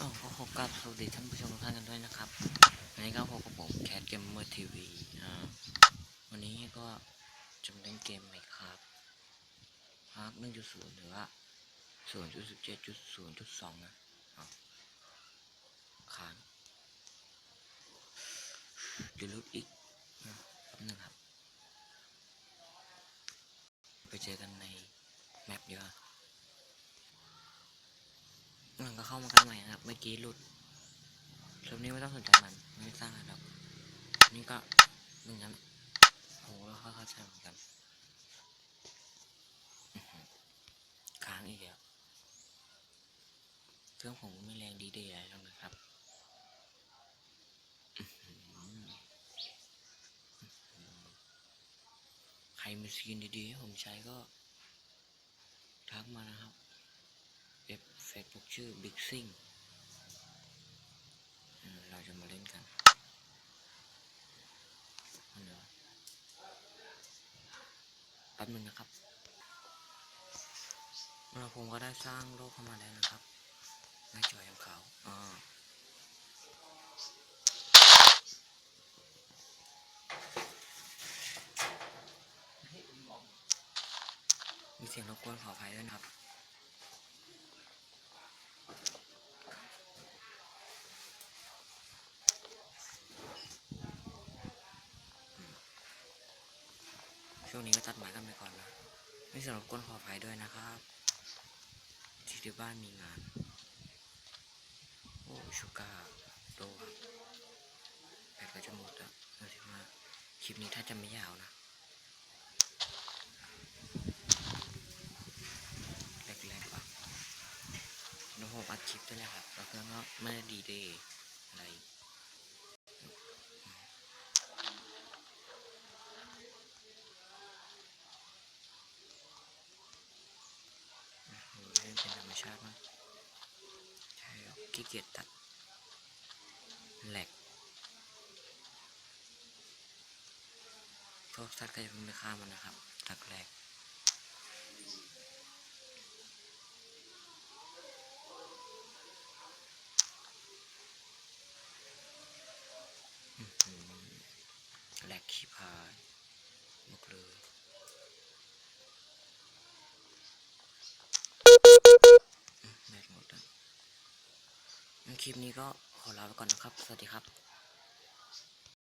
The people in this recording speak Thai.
อ้าวก็ขอกราบสวัสดีท่านผู้ชมทุกท่านกันด้วยนะครับวันนี้ก็พบกับผมแคทเกมเมอร์ทีวีอ่าวันนี้ก็จะเล่นเกมใหมครับพาร์ทหนึ่งจุดศูนย์หรือว่าศูนย์จุดสิบเจ็ดจุดศูนย์จุดสองนะอ้าวค้างจะลุดอีกอะแป๊บนึงครับ ไปเจอกันในแมปดีกว่า มันก็เข้ามากันใหม่นะครับ เมื่อกี้หลุดคลิปนี้ไม่ต้องสนใจมันไม่สร้างอะไรหรอกนี่ก็เหมือนกันโหแล้วเขาเข้าใจเหมือนกันค้างอีกแล้วเครื่องผมไม่แรงดีเดย์อะไรหรอกนะครับอื้อหืออื้อหือใครมีสกินดีๆให้ผมใช้ก็ทักมานะครับ ชื่อ Big Sing เออเราจะมาเล่นกันแป๊บนึงนะครับเราผมก็ได้สร้างโลกเข้ามาแล้วนะครับหน้าจอของเขาอ่ามีเสียงรบกวนขออภัยด้วยนะครับ วงนี้ก็ตัดไม้กันไปก่อนนะ ไม่สำหรับกวนขอภัยด้วยนะครับ ที่ที่บ้านมีงาน โอ้ชูกาโดแบตก็จะหมดแล้วดูสิว่าคลิปนี้ถ้าจะไม่ยาวนะแรกๆอะแล้วผมอัดคลิปด้วยแหละครับแล้วเพื่องก็ไม่ได้ดีเดย์อะไร โอ้ยเล่นเป็นธรรมชาติมากใช่ครับ ขี้เกียจตัดแหลกพวกสัตว์ก็จะพิ่งไปฆ่ามันนะครับ ตักแหลกแหลกขี้พายหมดเลย คลิปนี้ก็ขอลาไปก่อนนะครับ สวัสดีครับ